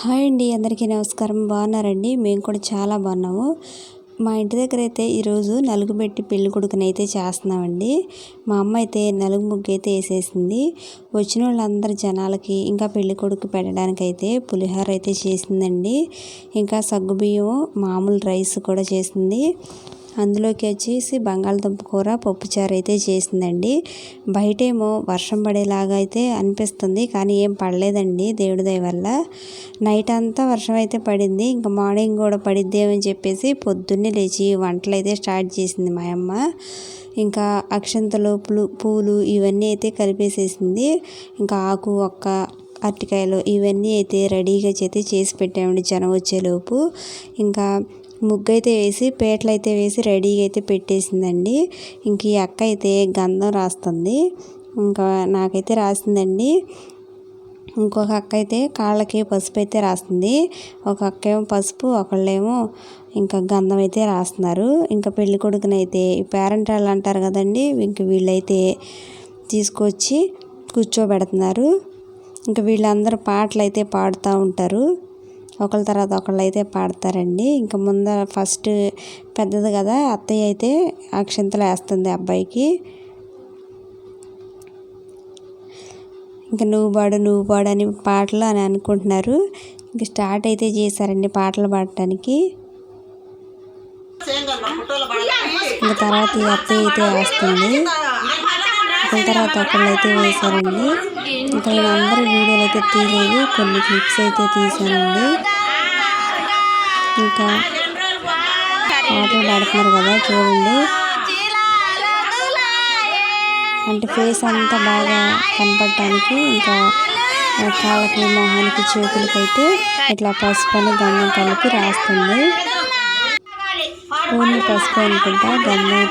Hi అండి అందరికీ నమస్కారం. బాగున్నారండి? మేము కూడా చాలా బాగున్నాము. మా ఇంటి దగ్గర అయితే ఈరోజు నలుగు పెట్టి పెళ్ళి కొడుకుని అయితే చేస్తున్నామండి. మా అమ్మ అయితే నలుగు ముగ్గు అయితే వేసేసింది. వచ్చిన వాళ్ళందరి జనాలకి ఇంకా పెళ్ళి కొడుకు పెట్టడానికి అయితే పులిహోర అయితే చేసిందండి. ఇంకా సగ్గుబియ్యం మామూలు రైస్ కూడా చేసింది. అందులోకి వచ్చేసి బంగాళదుంప కూర పప్పుచారు అయితే చేసిందండి. బయటేమో వర్షం పడేలాగా అయితే అనిపిస్తుంది కానీ ఏం పడలేదండి దేవుడి దయ వల్ల. నైట్ అంతా వర్షం అయితే పడింది ఇంకా మార్నింగ్ కూడా పడిద్దేమని చెప్పేసి పొద్దున్నే లేచి వంటలు అయితే స్టార్ట్ చేసింది మా అమ్మ. ఇంకా అక్షంతలు పూలు ఇవన్నీ అయితే కలిపేసేసింది. ఇంకా ఆకు ఒక్క అరటికాయలు ఇవన్నీ అయితే రెడీగా చేతి చేసి పెట్టామండి జనం వచ్చేలోపు. ఇంకా ముగ్గు అయితే వేసి పేటలు అయితే వేసి రెడీగా అయితే పెట్టేసిందండి. ఇంక ఈ అక్క అయితే గంధం రాస్తుంది. ఇంకా నాకైతే రాసిందండి. ఇంకొక అక్క అయితే కాళ్ళకి పసుపు అయితే రాస్తుంది. ఒక అక్క ఏమో పసుపు ఒకళ్ళేమో ఇంకా గంధం అయితే రాస్తున్నారు. ఇంకా పెళ్ళి కొడుకునైతే పేరెంట్ వాళ్ళు అంటారు కదండి ఇంక వీళ్ళైతే తీసుకొచ్చి కూర్చోబెడుతున్నారు. ఇంకా వీళ్ళందరూ పాటలు అయితే పాడుతూ ఉంటారు. ఒకళ్ళ తర్వాత ఒకళ్ళు అయితే పాడతారండి. ఇంకా ముందర ఫస్ట్ పెద్దది కదా అత్తయ్య అయితే అక్షంతలు వేస్తుంది అబ్బాయికి. ఇంకా నువ్వు పాడు నువ్వు పాడు అని పాటలు అని అనుకుంటున్నారు. ఇంకా స్టార్ట్ అయితే చేశారండి పాటలు పాడటానికి. ఇంకా తర్వాత ఈ అత్తయ్య అయితే వేస్తుంది. తర్వాత ఒకళ్ళు అయితే వేశారండి. ఇంకా నేను అందరూ వీడియోలు అయితే తీయలేదు కొన్ని క్లిప్స్ అయితే తీసానండి ఇంకా పాటలు పాడుతున్నారు కదా చూడండి. అంటే ఫేస్ అంతా బాగా కనపడటానికి ఇంకా కాళ్ళకి మొహానికి చేతులకి అయితే ఇట్లా పసుపు అని గంధం కలిపి రాస్తుంది. ఓన్లీ పసుపు అనుకుంటా గంధం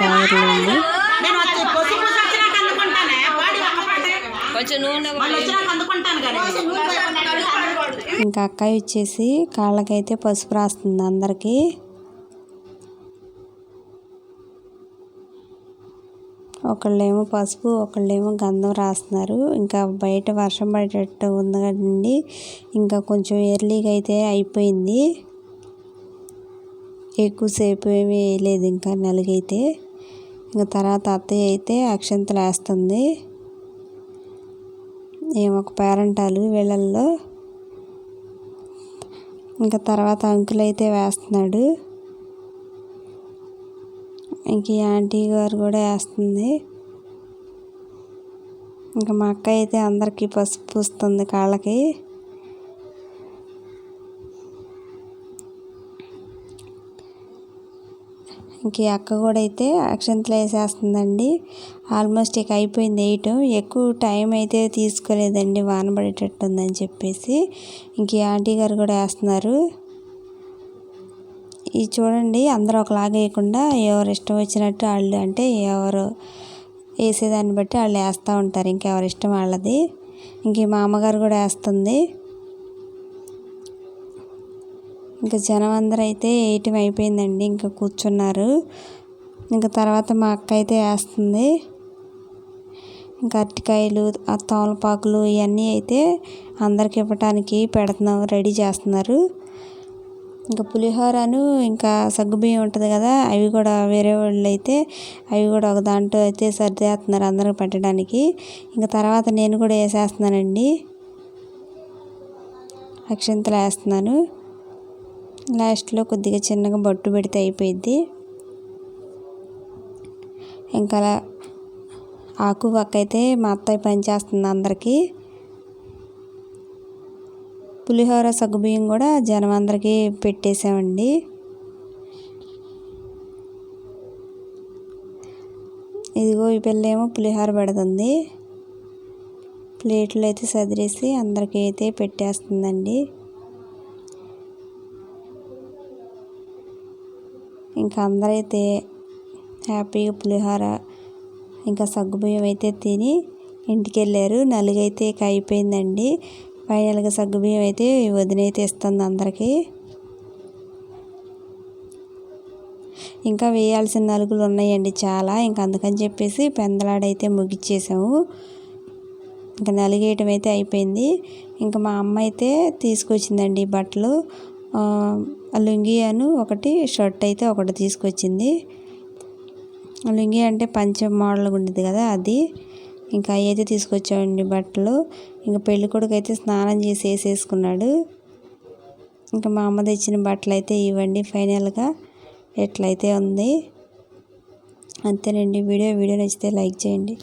ఇంకా అక్కయ్య వచ్చేసి కాళ్ళకైతే పసుపు రాస్తుంది అందరికీ. ఒకళ్ళేమో పసుపు ఒకళ్ళేమో గంధం రాస్తున్నారు. ఇంకా బయట వర్షం పడేటట్టు ఉంది కదండి. ఇంకా కొంచెం ఎర్లీగా అయితే అయిపోయింది. ఎక్కువసేపు ఏమీ వేయలేదు ఇంకా నలుగైతే. ఇంకా తర్వాత అత్తయ్య అయితే అక్షంతలు వేస్తుంది. ఏమొక పేరంటాలు వీళ్ళల్లో. ఇంకా తర్వాత అంకుల్ అయితే వేస్తున్నాడు. ఇంక ఈ ఆంటీ గారు కూడా వేస్తుంది. ఇంకా మా అక్క అయితే అందరికీ పసుపు పూస్తుంది కాళ్ళకి. ఇంక అక్క కూడా అయితే అక్షంతలు వేసేస్తుందండి ఆల్మోస్ట్ ఇక అయిపోయింది వేయటం ఎక్కువ టైం అయితే తీసుకోలేదండి వాన పడేటట్టు ఉందని చెప్పేసి. ఇంక ఈ ఆంటీ గారు కూడా వేస్తున్నారు. ఇది చూడండి అందరూ ఒకలాగేయకుండా ఎవరు ఇష్టం వచ్చినట్టు వాళ్ళు అంటే ఎవరు వేసేదాన్ని బట్టి వాళ్ళు వేస్తూ ఉంటారు. ఇంకెవరి ఇష్టం వాళ్ళది. ఇంక మా అమ్మగారు కూడా వేస్తుంది. ఇంకా జనం అందరూ అయితే వేయటం అయిపోయిందండి ఇంకా కూర్చున్నారు. ఇంకా తర్వాత మా అక్క అయితే వేస్తుంది. ఇంకా అరటికాయలు ఆ తమలపాకులు ఇవన్నీ అయితే అందరికి ఇవ్వటానికి పెడుతున్నాం రెడీ చేస్తున్నారు. ఇంకా పులిహోరను ఇంకా సగ్గుబియ్యం ఉంటుంది కదా అవి కూడా వేరే వాళ్ళు అయితే అవి కూడా ఒక దాంట్లో అయితే సర్దేస్తున్నారు అందరికి పెట్టడానికి. ఇంకా తర్వాత నేను కూడా వేసేస్తున్నానండి. అక్షంతలు వేస్తున్నాను. లాస్ట్లో కొద్దిగా చిన్నగా బొట్టు పెడితే అయిపోయింది ఇంకా ఆకు వక్క అయితే మా అత్తయ్య పని చేస్తుంది అందరికీ. పులిహోర సగ్గుబియ్యం కూడా జనం అందరికీ పెట్టేసామండి. ఇదిగో ఈ పిల్ల ఏమో పులిహోర పెడుతుంది. ప్లేట్లు అయితే సదిరేసి అందరికీ అయితే పెట్టేస్తుందండి. ఇంకా అందరైతే హ్యాపీగా పులిహోర ఇంకా సగ్గుబియ్యం అయితే తిని ఇంటికి వెళ్ళారు నలుగైతే ఇక అయిపోయిందండి. ఫైనల్గా సగ్గుబియ్యం అయితే వదినైతే ఇస్తుంది అందరికీ. ఇంకా వేయాల్సిన నలుగులు ఉన్నాయండి చాలా. ఇంకా అందుకని చెప్పేసి పెందలాడైతే ముగిచ్చేసాము. ఇంకా నలిగేయటం అయితే అయిపోయింది. ఇంకా మా అమ్మ అయితే తీసుకొచ్చిందండి బట్టలు. లుంగి అను ఒకటి షర్ట్ అయితే ఒకటి తీసుకొచ్చింది. లుంగి అంటే పంచ మోడల్గా ఉండేది కదా అది. ఇంకా అవి అయితే తీసుకొచ్చామండి బట్టలు. ఇంకా పెళ్ళి కొడుకు అయితే స్నానం చేసి వేసేసుకున్నాడు. ఇంకా మా అమ్మ తెచ్చిన బట్టలు అయితే ఇవ్వండి ఫైనల్గా. ఎట్లయితే ఉంది. అంతేనండి. వీడియో వీడియో నచ్చితే లైక్ చేయండి.